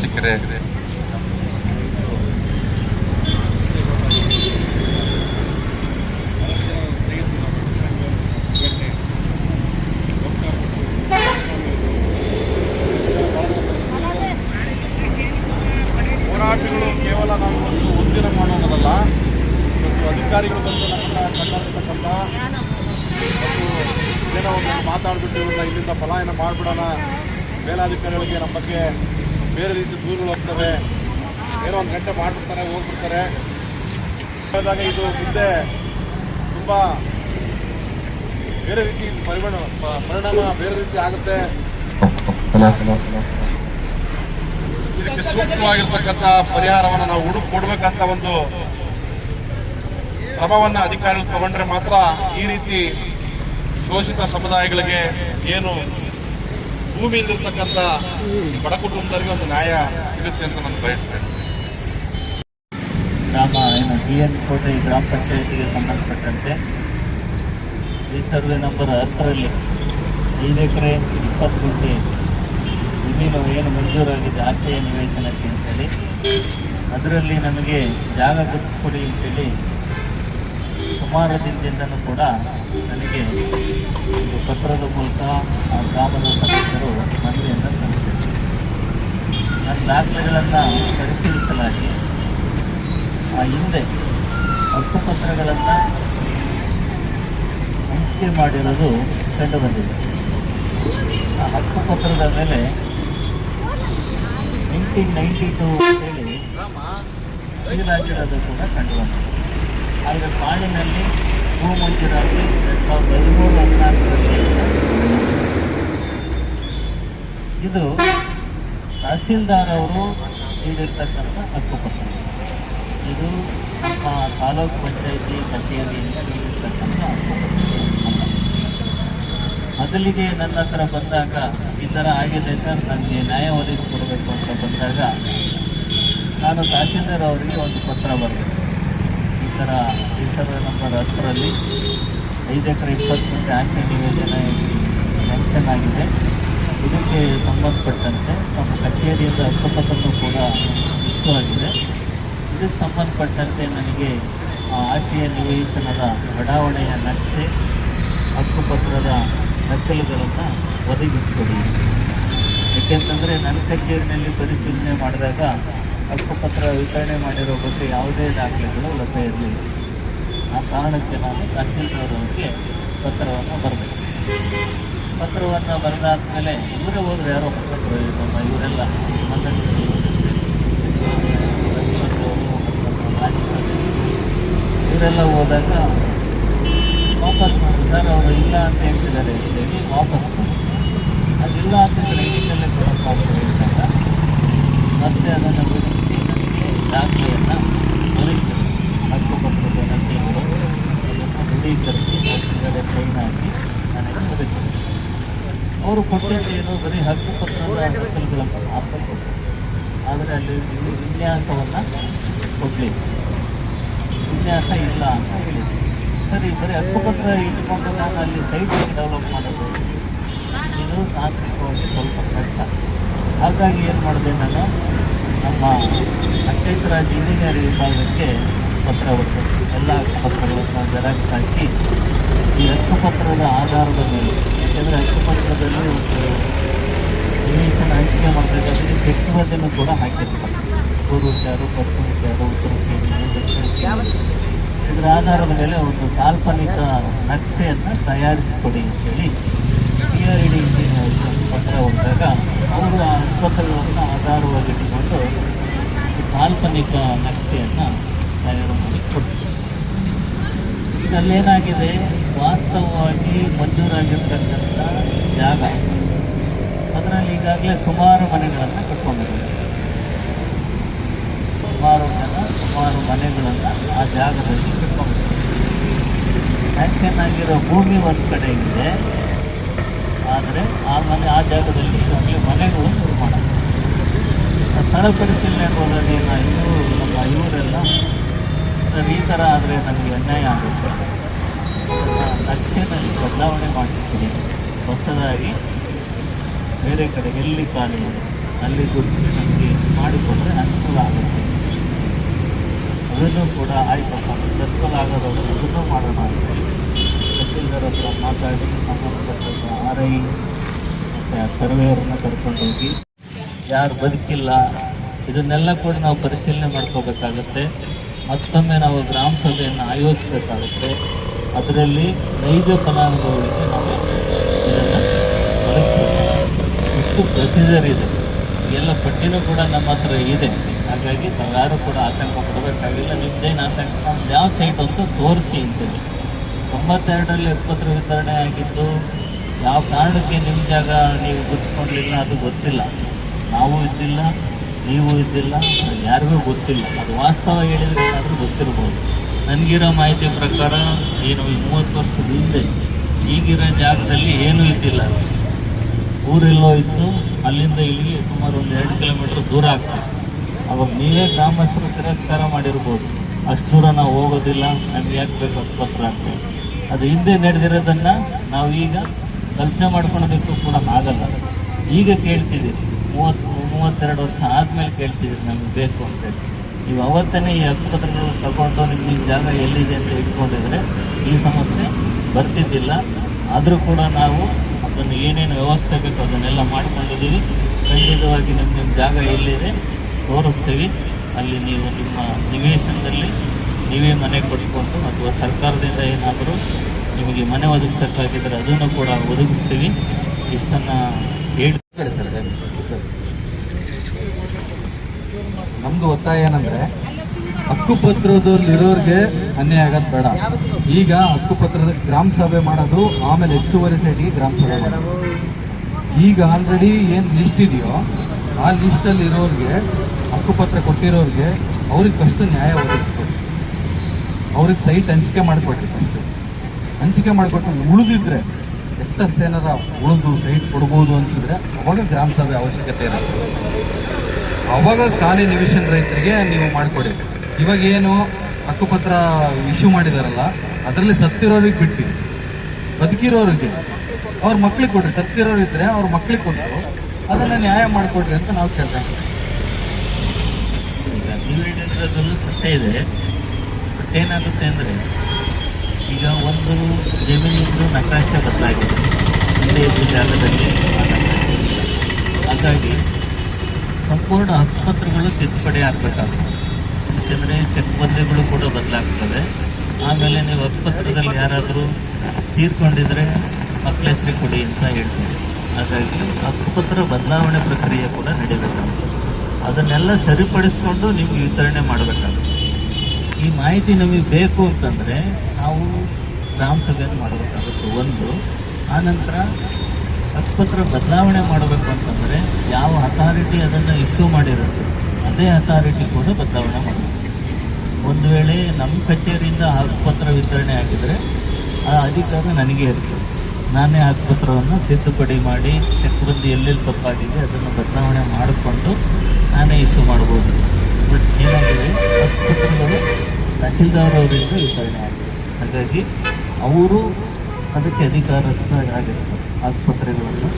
ಅರಸೀಕೆರೆ ಹೋರಾಟಗಳು ಕೇವಲ ನಾವು ಒಂದು ಒಂದಿನ ಮಾಡೋದಲ್ಲ ಮತ್ತು ಅಧಿಕಾರಿಗಳು ಬಂದು ನಮ್ಮನ್ನು ಕಣ್ಣರಿಸ್ತಕ್ಕಂಥ ಮತ್ತು ಏನೋ ಒಂದು ಮಾತಾಡ್ಬಿಟ್ಟು ಇವ್ರನ್ನ ಇಲ್ಲಿಂದ ಪಲಾಯನ ಮಾಡಿಬಿಡೋಣ. ಮೇಲಾಧಿಕಾರಿಗಳಿಗೆ ನಮ್ಮ ಬಗ್ಗೆ ಬೇರೆ ರೀತಿ ದೂರಗಳು ಹೋಗ್ತವೆ. ಏನೋ ಒಂದು ಗಂಟೆ ಮಾಡಿರ್ತಾರೆ ಹೋಗ್ಬಿಡ್ತಾರೆ. ಆದಾಗ ಇದು ಮುಂದೆ ತುಂಬ ಬೇರೆ ರೀತಿ ಪರಿಮಾಣ ಪರಿಣಾಮ ಬೇರೆ ರೀತಿ ಆಗುತ್ತೆ. ಇದಕ್ಕೆ ಸೂಕ್ತವಾಗಿರ್ತಕ್ಕಂಥ ಪರಿಹಾರವನ್ನು ನಾವು ಹುಡುಕ್ ಕೊಡ್ಬೇಕಂತ ಒಂದು ಕ್ರಮವನ್ನು ಅಧಿಕಾರಿಗಳು ತಗೊಂಡ್ರೆ ಮಾತ್ರ ಈ ರೀತಿ ಶೋಷಿತ ಸಮುದಾಯಗಳಿಗೆ ಏನು ಭೂಮಿ ಇಲ್ದಿರ್ತಕ್ಕಂಥ ಈ ಬಡ ಕುಟುಂಬದವರಿಗೆ ಒಂದು ನ್ಯಾಯ ಸಿಗುತ್ತೆ ಅಂತ ನಾನು ಬಯಸ್ತೇನೆ ಗ್ರಾಮ, ಏನು ಬಿ ಎನ್ ಕೋಟೆ ಗ್ರಾಮ ಪಂಚಾಯತಿಗೆ ಸಂಬಂಧಪಟ್ಟಂತೆ ಈ ಸರ್ವೆ ನಂಬರ್ ಹತ್ತರಲ್ಲಿ ಐದು ಎಕರೆ ಇಪ್ಪತ್ತು ಗುಂಟೆ ನಾವು ಏನು ಮಂಜೂರಾಗಿದೆ ಆಶ್ರಯ ನಿವೇಶನಕ್ಕೆ ಅಂತೇಳಿ. ಅದರಲ್ಲಿ ನಮಗೆ ಜಾಗ ಕೊಡಿ ಅಂತೇಳಿ ಸುಮಾರು ದಿನದಿಂದನೂ ಕೂಡ ನನಗೆ ಒಂದು ಪತ್ರದ ಮೂಲಕ ಆ ಗ್ರಾಮದ ನನ್ನ ದಾಖಲೆಗಳನ್ನು ಪರಿಶೀಲಿಸಲಾಗಿ ಆ ಹಿಂದೆ ಹಕ್ಕುಪತ್ರಗಳನ್ನು ಹಂಚಿಕೆ ಮಾಡಿರೋದು ಕಂಡುಬಂದಿದೆ. ಆ ಹಕ್ಕುಪತ್ರದ ಮೇಲೆ ನೈನ್ಟೀನ್ ನೈಂಟಿ ಟು ಅಂತೇಳಿ ಸೀಲಾಗಿರೋದು ಕೂಡ ಕಂಡುಬಂದಿದೆ. ಆದರೆ ಕಾಡಿನಲ್ಲಿ ಭೂ ಮಂಜೂರಾತಿ ಎರಡು ಸಾವಿರದ ಹದಿಮೂರು ಹದಿನಾಲ್ಕರಲ್ಲಿ ಇದು ತಹಸೀಲ್ದಾರ್ ಅವರು ನೀಡಿರ್ತಕ್ಕಂಥ ಹಕ್ಕುಪತ್ರ ಇದು ತಾಲೂಕು ಪಂಚಾಯಿತಿ ಕಚೇರಿಯಿಂದ ನೀಡಿರ್ತಕ್ಕಂಥ. ಮೊದಲಿಗೆ ನನ್ನ ಹತ್ರ ಬಂದಾಗ, ಈ ಥರ ಆಗಿದೆ ಸರ್, ನನಗೆ ನ್ಯಾಯ ಒದಗಿಸ್ಕೊಡ್ಬೇಕು ಅಂತ ಬಂದಾಗ ನಾನು ತಹಸೀಲ್ದಾರ್ ಅವರಿಗೆ ಒಂದು ಪತ್ರ ಬರೆದೆ. ಈ ಥರ ಈ ನಂಬರ್ ಹತ್ತರಲ್ಲಿ ಐದು ಎಕರೆ ಇಪ್ಪತ್ತು ಗಂಟೆ ಆಸ್ತಿ ನಿವೇದನೆ ಮೆನ್ಷನ್ ಆಗಿದೆ. ಇದಕ್ಕೆ ಸಂಬಂಧಪಟ್ಟಂತೆ ನಮ್ಮ ಕಚೇರಿಯಿಂದ ಅಕ್ಕಪಕ್ಕನೂ ಕೂಡ ಮುಖ್ಯವಾಗಿದೆ ಇದಕ್ಕೆ ಸಂಬಂಧಪಟ್ಟಂತೆ ನನಗೆ ಆಸ್ತಿಯ ನಿವೇಶನದ ಬಡಾವಣೆಯ ನಕ್ಷೆ, ಹಕ್ಕುಪತ್ರದ ನಕಲುಗಳನ್ನು ಒದಗಿಸಿಕೊಡಿ. ಏಕೆಂತಂದರೆ ನನ್ನ ಕಚೇರಿನಲ್ಲಿ ಪರಿಶೀಲನೆ ಮಾಡಿದಾಗ ಹಕ್ಕುಪತ್ರ ವಿತರಣೆ ಮಾಡಿರೋ ಬಗ್ಗೆ ಯಾವುದೇ ದಾಖಲೆಗಳು ಲಭ್ಯ ಇರಲಿಲ್ಲ. ಆ ಕಾರಣಕ್ಕೆ ನಾನು ತಹಸೀಲ್ದಾರ್ ಅವರಿಗೆ ಪತ್ರವನ್ನು ಬರಬೇಕು ಪತ್ರವನ್ನು ಬರೆದಾದ್ಮೇಲೆ ಇವರೇ ಹೋದ್ರೆ ಯಾರೋ ಪತ್ರ ನಮ್ಮ ಇವರೆಲ್ಲ ಮಂಡಳಿಗಳು ಇವರೆಲ್ಲ ಹೋದಾಗ ವಾಪಸ್ ಮಾಡಿ ಸರ್, ಅವರು ಇಲ್ಲ ಅಂತ ಹೇಳ್ತಿದ್ದಾರೆ ಹೇಳಿ ವಾಪಸ್. ಅದಿಲ್ಲ ಅಂತ ರೈಟಿಂಗಲ್ಲೇ ಕೊಡೋಕೆ ಆಗ್ತದೆ ಅಂದಾಗ ಮತ್ತೆ ಅದನ್ನು ಬಿಡಿಸಿ ನನಗೆ ದಾಖಲೆಯನ್ನು ಒದಗಿಸಿದ್ರು ಹಕ್ಕುಪತ್ರದ ನಕಲುಗಳು ಅದನ್ನು ದೃಢೀಕರಿಸಿ ಕೆಳಗಡೆ ಸೈನ್ ಹಾಕಿ ನನಗೆ ಒದಗಿಸಿದ್ರು ಅವರು ಕೊಟ್ಟಿದ್ದೇನು ಬರೀ ಹಕ್ಕು ಪತ್ರ ಆದರೆ ಅಲ್ಲಿ ಇಲ್ಲಿ ವಿನ್ಯಾಸವನ್ನು ಕೊಡಲಿಲ್ಲ ವಿನ್ಯಾಸ ಇಲ್ಲ ಅಂತ ಹೇಳಿದ್ರು. ಸರಿ, ಬರೀ ಹಕ್ಕುಪತ್ರ ಇಟ್ಕೊಂಡು ನಾನು ಅಲ್ಲಿ ಸೈಟ್ ಡೆವಲಪ್ ಮಾಡೋದು ಇದು ತಾಂತ್ರಿಕವಾಗಿ ಸ್ವಲ್ಪ ಕಷ್ಟ. ಹಾಗಾಗಿ ಏನು ಮಾಡಿದೆ ನಾನು? ನಮ್ಮ ಪಂಚಾಯತ್ ರಾಜ್ ಇಂಜಿನಿಯರ್ ವಿಭಾಗಕ್ಕೆ ಪತ್ರ ಬರ್ತದೆ ಎಲ್ಲ ಹಕ್ಕುಪತ್ರಗಳನ್ನು ಜೆರಾಕ್ಸ್ ಹಾಕಿ ಈ ಹಕ್ಕುಪತ್ರದ ಆಧಾರದ ಮೇಲೆ. ಯಾಕೆಂದರೆ ಹಕ್ಕುಪತ್ರದಲ್ಲಿ ಒಂದು ನಿವೇಶನ ಹಂಚಿಕೆ ಮಾಡಬೇಕಾದ್ರೆ ಕೆಟ್ಟುವುದನ್ನು ಕೂಡ ಹಾಕಿರ್ತಾರೆ ಪೂರ್ವ ವಿಚಾರ ಪಶ್ಚಿಮ ವಿಚಾರ ಉತ್ತರ ಕೇಂದ್ರ ದಕ್ಷಿಣ ಇದರ ಆಧಾರದ ಮೇಲೆ ಒಂದು ಕಾಲ್ಪನಿಕ ನಕ್ಷೆಯನ್ನು ತಯಾರಿಸಿಕೊಡಿ ಅಂತೇಳಿ P R E D engineer ಪತ್ರ ಹೊರಟಾಗ ಅವರು ಆ ಆಸ್ಪತ್ರೆಗಳನ್ನು ಆಧಾರವಾಗಿಟ್ಟುಕೊಂಡು ಕಾಲ್ಪನಿಕ ನಕ್ಷೆಯನ್ನು ತಯಾರು ಮಾಡಿ ಇದಲ್ಲೇನಾಗಿದೆ ವಾಸ್ತವವಾಗಿ ಮಂಜೂರಾಗಿರ್ತಕ್ಕಂಥ ಜಾಗ. ಅದರಲ್ಲಿ ಈಗಾಗಲೇ ಸುಮಾರು ಮನೆಗಳನ್ನು ಕಟ್ಕೊಂಡಿದ್ದೀವಿ. ಸುಮಾರು ಜನ ಸುಮಾರು ಮನೆಗಳನ್ನು ಆ ಜಾಗದಲ್ಲಿ ಕಟ್ಕೊಂಡಿದ್ದೀವಿ. ಸ್ಯಾಂಕ್ಷನ್ ಆಗಿರೋ ಭೂಮಿ ಒಂದು ಕಡೆ ಇದೆ. ಆದರೆ ಆ ಮನೆ, ಆ ಜಾಗದಲ್ಲಿ ಈಗಾಗಲೇ ಮನೆಗಳು ನಿರ್ಮಾಣ ಸ್ಥಳ ಪರಿಶೀಲನೆ ಇವರೆಲ್ಲ ಸರ್, ಈ ಥರ ಆದರೆ ನನಗೆ ಅನ್ಯಾಯ ಆಗುತ್ತೆ. ನಕ್ಷೆನಲ್ಲಿ ಬದಲಾವಣೆ ಮಾಡಿಸ್ತೀನಿ ಹೊಸದಾಗಿ ಬೇರೆ ಕಡೆ ಎಲ್ಲಿ ಖಾಲಿ ಅಲ್ಲಿ ಗುರುತಿಸಿ ನನಗೆ ಮಾಡಿಕೊಂಡ್ರೆ ಅನುಕೂಲ ಆಗುತ್ತೆ. ಅದನ್ನು ಕೂಡ ಆಯ್ತಪ್ಪ ಅನುಕೂಲ ಆಗೋದಾದ್ರೆ ಅದನ್ನು ಮಾಡೋಣ ತಹಸೀಲ್ದಾರ್ ಹತ್ರ ಮಾತಾಡಿ ಸಂಬಂಧಪಟ್ಟಂಥ ಆರ್ ಐ ಮತ್ತು ಸರ್ವೇಯರನ್ನ ಕರ್ಕೊಂಡೋಗಿ, ಯಾರು ಬದುಕಿಲ್ಲ, ಇದನ್ನೆಲ್ಲ ಕೂಡ ನಾವು ಪರಿಶೀಲನೆ ಮಾಡ್ಕೋಬೇಕಾಗುತ್ತೆ. ಮತ್ತೊಮ್ಮೆ ನಾವು ಗ್ರಾಮ ಸಭೆಯನ್ನು ಆಯೋಜಿಸಬೇಕಾಗುತ್ತೆ. ಅದರಲ್ಲಿ ನೈಜ ಫಲಾನುಭವಿಗಳಿಗೆ ನಾವು ಇದನ್ನು ಪ್ರೊಸೀಜರ್ ಇದೆ. ಎಲ್ಲ ಪಟ್ಟಿನೂ ಕೂಡ ನಮ್ಮ ಹತ್ರ ಇದೆ. ಹಾಗಾಗಿ ತಾವ್ಯಾರು ಕೂಡ ಆತಂಕ ಪಡಬೇಕಾಗಿಲ್ಲ. ನಿಮ್ದೇನು ಆತಂಕ? ನಮ್ದು ಯಾವ ಸೈಟ್ ಅಂತ ತೋರಿಸಿ ಅಂತೇಳಿ. ತೊಂಬತ್ತೆರಡರಲ್ಲಿ ಎಪ್ಪತ್ತರ ವಿತರಣೆ ಆಗಿದ್ದು, ಯಾವ ಕಾರಣಕ್ಕೆ ನಿಮ್ಮ ಜಾಗ ನೀವು ಗುರುತಿಸ್ಕೊಂಡಿಲ್ಲ ಅದು ಗೊತ್ತಿಲ್ಲ. ನಾವು ಇದ್ದಿಲ್ಲ. ನೀವು ಇದ್ದಿಲ್ಲ ಯಾರಿಗೂ ಗೊತ್ತಿಲ್ಲ. ಅದು ವಾಸ್ತವ ಹೇಳಿದರೆ ಏನಾದರೂ ಗೊತ್ತಿರ್ಬೋದು. ನನಗಿರೋ ಮಾಹಿತಿ ಪ್ರಕಾರ ಏನು ಮೂವತ್ತು ವರ್ಷದ ಹಿಂದೆ ಈಗಿರೋ ಜಾಗದಲ್ಲಿ ಏನೂ ಇದ್ದಿಲ್ಲ. ಊರೆಲ್ಲೋ ಇತ್ತು ಅಲ್ಲಿಂದ ಇಲ್ಲಿಗೆ ಸುಮಾರು ಒಂದು ಎರಡು ಕಿಲೋಮೀಟ್ರ್ ದೂರ ಆಗ್ತದೆ ಅವಾಗ ನೀವೇ ಗ್ರಾಮಸ್ಥರು ತಿರಸ್ಕಾರ ಮಾಡಿರ್ಬೋದು. ಅಷ್ಟು ದೂರ ನಾವು ಹೋಗೋದಿಲ್ಲ ನಮ್ಗೆ ಯಾಕೆ ಬೇಕು ಪತ್ರ ಆಗ್ತದೆ ಅದು ಹಿಂದೆ ನಡೆದಿರೋದನ್ನು ನಾವು ಈಗ ಕಲ್ಪನೆ ಮಾಡ್ಕೊಳೋದಕ್ಕೂ ಕೂಡ ಆಗಲ್ಲ. ಈಗ ಕೇಳ್ತಿದ್ದೀವಿ ಮೂವತ್ತು ಮೂವತ್ತೆರಡು ವರ್ಷ ಆದಮೇಲೆ ಕೇಳ್ತಿದ್ದೀರಿ ನಮ್ಗೆ ಬೇಕು ಅಂತೇಳಿ ನೀವು ಅವತ್ತನೇ ಈ ಹಕ್ಕುಪತ್ರಗಳು ತಗೊಂಡು ನಿಮ್ಗೆ ನಿಮ್ಮ ಜಾಗ ಎಲ್ಲಿದೆ ಅಂತ ಇಟ್ಕೊಂಡಿದ್ರೆ ಈ ಸಮಸ್ಯೆ ಬರ್ತಿದ್ದಿಲ್ಲ. ಆದರೂ ಕೂಡ ನಾವು ಅದನ್ನು ಏನೇನು ವ್ಯವಸ್ಥೆ ಬೇಕು ಅದನ್ನೆಲ್ಲ ಮಾಡಿಕೊಂಡಿದ್ದೀವಿ. ಖಂಡಿತವಾಗಿ ನಿಮ್ಮ ನಿಮ್ಮ ಜಾಗ ಎಲ್ಲಿದೆ ತೋರಿಸ್ತೀವಿ. ಅಲ್ಲಿ ನೀವು ನಿಮ್ಮ ನಿವೇಶನದಲ್ಲಿ ನೀವೇ ಮನೆ ಕೊಟ್ಕೊಂಡು ಅಥವಾ ಸರ್ಕಾರದಿಂದ ಏನಾದರೂ ನಿಮಗೆ ಮನೆ ಒದಗಿಸೋಕ್ಕಾಗಿದ್ದರೆ ಅದನ್ನು ಕೂಡ ಒದಗಿಸ್ತೀವಿ. ಇಷ್ಟನ್ನು ಹೇಳ್ತಾರೆ ಸರ್ ನಮ್ದು ಒತ್ತಾಯ ಏನಂದ್ರೆ, ಹಕ್ಕುಪತ್ರದಲ್ಲಿರೋರಿಗೆ ಅನ್ಯಾಯ ಆಗೋದು ಬೇಡ. ಈಗ ಹಕ್ಕುಪತ್ರದ ಗ್ರಾಮ ಸಭೆ ಮಾಡೋದು, ಆಮೇಲೆ ಹೆಚ್ಚುವರಿ ಸೈಟಿಗೆ ಗ್ರಾಮ ಸಭೆ ಮಾಡೋದು. ಈಗ ಆಲ್ರೆಡಿ ಏನು ಲಿಸ್ಟ್ ಇದೆಯೋ, ಆ ಲಿಸ್ಟಲ್ಲಿ ಇರೋರಿಗೆ, ಹಕ್ಕುಪತ್ರ ಕೊಟ್ಟಿರೋರಿಗೆ ಅವ್ರಿಗೆ ಫಸ್ಟ್ ನ್ಯಾಯ ಒದಗಿಸ್ಕೊಡಿ ಅವ್ರಿಗೆ ಸೈಟ್ ಹಂಚಿಕೆ ಮಾಡಿಕೊಡ್ರಿ ಫಸ್ಟ್ ಹಂಚಿಕೆ ಮಾಡಿಕೊಟ್ಟು ಉಳಿದಿದ್ರೆ ಎಕ್ಸಸ್ ಏನಾರ ಉಳಿದು, ಸೈಟ್ ಕೊಡ್ಬೋದು ಅನಿಸಿದ್ರೆ, ಅವಾಗ ಗ್ರಾಮ ಸಭೆ ಅವಶ್ಯಕತೆ ಇರುತ್ತೆ. ಅವಾಗ ಖಾಲಿ ನಿವೇಶನ ರೈತರಿಗೆ ನೀವು ಮಾಡಿಕೊಡಿ. ಇವಾಗ ಏನು ಹಕ್ಕುಪತ್ರ ಇಶ್ಯೂ ಮಾಡಿದಾರಲ್ಲ, ಅದರಲ್ಲಿ ಸತ್ತಿರೋರಿಗೆ ಬಿಟ್ಟು. ಬದುಕಿರೋರಿಗೆ. ಅವ್ರ ಮಕ್ಳಿಗೆ ಕೊಡ್ರಿ, ಸತ್ತಿರೋರು ಇದ್ರೆ ಅವ್ರ ಮಕ್ಳಿಗೆ ಕೊಟ್ಟರು ಅದನ್ನ ನ್ಯಾಯ ಮಾಡಿಕೊಡ್ರಿ ಅಂತ ನಾವು ಕೇಳ್ತಾ ಇದ್ದೀವಿ. ಸತ್ಯ ಇದೆ. ಬಟ್ ಏನಾಗುತ್ತೆ ಅಂದರೆ, ಈಗ ಒಂದು ಜಮೀನಿಂದು ನಕಾಶೆ ಬದಲಾಗಿದೆ. ಇಲ್ಲೇ ಜಾಗದಲ್ಲಿ ಹಾಗಾಗಿ ಸಂಪೂರ್ಣ ಆಸ್ಪತ್ರೆಗಳು ತಿದ್ದುಪಡಿ ಆಗಬೇಕಾಗುತ್ತೆ. ಯಾಕೆಂದರೆ ಚಕ್ಬಂದಿಗಳು ಕೂಡ ಬದಲಾಗ್ತದೆ ಆಮೇಲೆ ನೀವು ಆಸ್ಪತ್ರೆಯಲ್ಲಿ ಯಾರಾದರೂ ತೀರ್ಕೊಂಡಿದ್ರೆ ಮಕ್ಕಳ ಹೆಸರಿ ಕೊಡಿ ಅಂತ ಹೇಳ್ತೀವಿ. ಹಾಗಾಗಿ ಆಸ್ಪತ್ರೆ ಬದಲಾವಣೆ ಪ್ರಕ್ರಿಯೆ ಕೂಡ ನಡೀಬೇಕಾಗುತ್ತೆ ಅದನ್ನೆಲ್ಲ ಸರಿಪಡಿಸ್ಕೊಂಡು ನೀವು ವಿತರಣೆ ಮಾಡಬೇಕಾಗುತ್ತೆ. ಈ ಮಾಹಿತಿ ನಮಗೆ ಬೇಕು ಅಂತಂದರೆ ನಾವು ಗ್ರಾಮ ಸಭೆಯನ್ನು ಮಾಡಬೇಕಾಗುತ್ತೆ. ಒಂದು ಆನಂತರ ಹಕ್ಕುಪತ್ರ ಬದಲಾವಣೆ ಮಾಡಬೇಕು ಅಂತಂದರೆ ಯಾವ ಅಥಾರಿಟಿ ಅದನ್ನು ಇಶ್ಯೂ ಮಾಡಿರುತ್ತೆ, ಅದೇ ಅಥಾರಿಟಿ ಕೂಡ ಬದಲಾವಣೆ ಮಾಡಬೇಕು. ಒಂದು ವೇಳೆ ನಮ್ಮ ಕಚೇರಿಯಿಂದ ಹಕ್ಕುಪತ್ರ ವಿತರಣೆ ಆಗಿದರೆ ಆ ಅಧಿಕಾರ ನನಗೆ ಇರ್ತದೆ ನಾನೇ ಹಕ್ಕುಪತ್ರವನ್ನು ತಿದ್ದುಪಡಿ ಮಾಡಿ, ಚಕ್ಬಂದಿ ಎಲ್ಲೆಲ್ಲಿ ತಪ್ಪಾಗಿದೆ ಅದನ್ನು ಬದಲಾವಣೆ ಮಾಡಿಕೊಂಡು ನಾನೇ ಇಶ್ಯೂ ಮಾಡ್ಬೋದು. ಬಟ್ ಏನಾಗಿದೆ, ಹಕ್ಕುಪತ್ರಗಳು ತಹಸೀಲ್ದಾರ್ ಅವರಿಂದ ವಿತರಣೆ ಆಗಿದೆ. ಹಾಗಾಗಿ ಅವರು ಅದಕ್ಕೆ ಅಧಿಕಾರಸ್ಥ ಆಗಿರ್ತಾರೆ ಆಸ್ಪತ್ರೆಗಳನ್ನು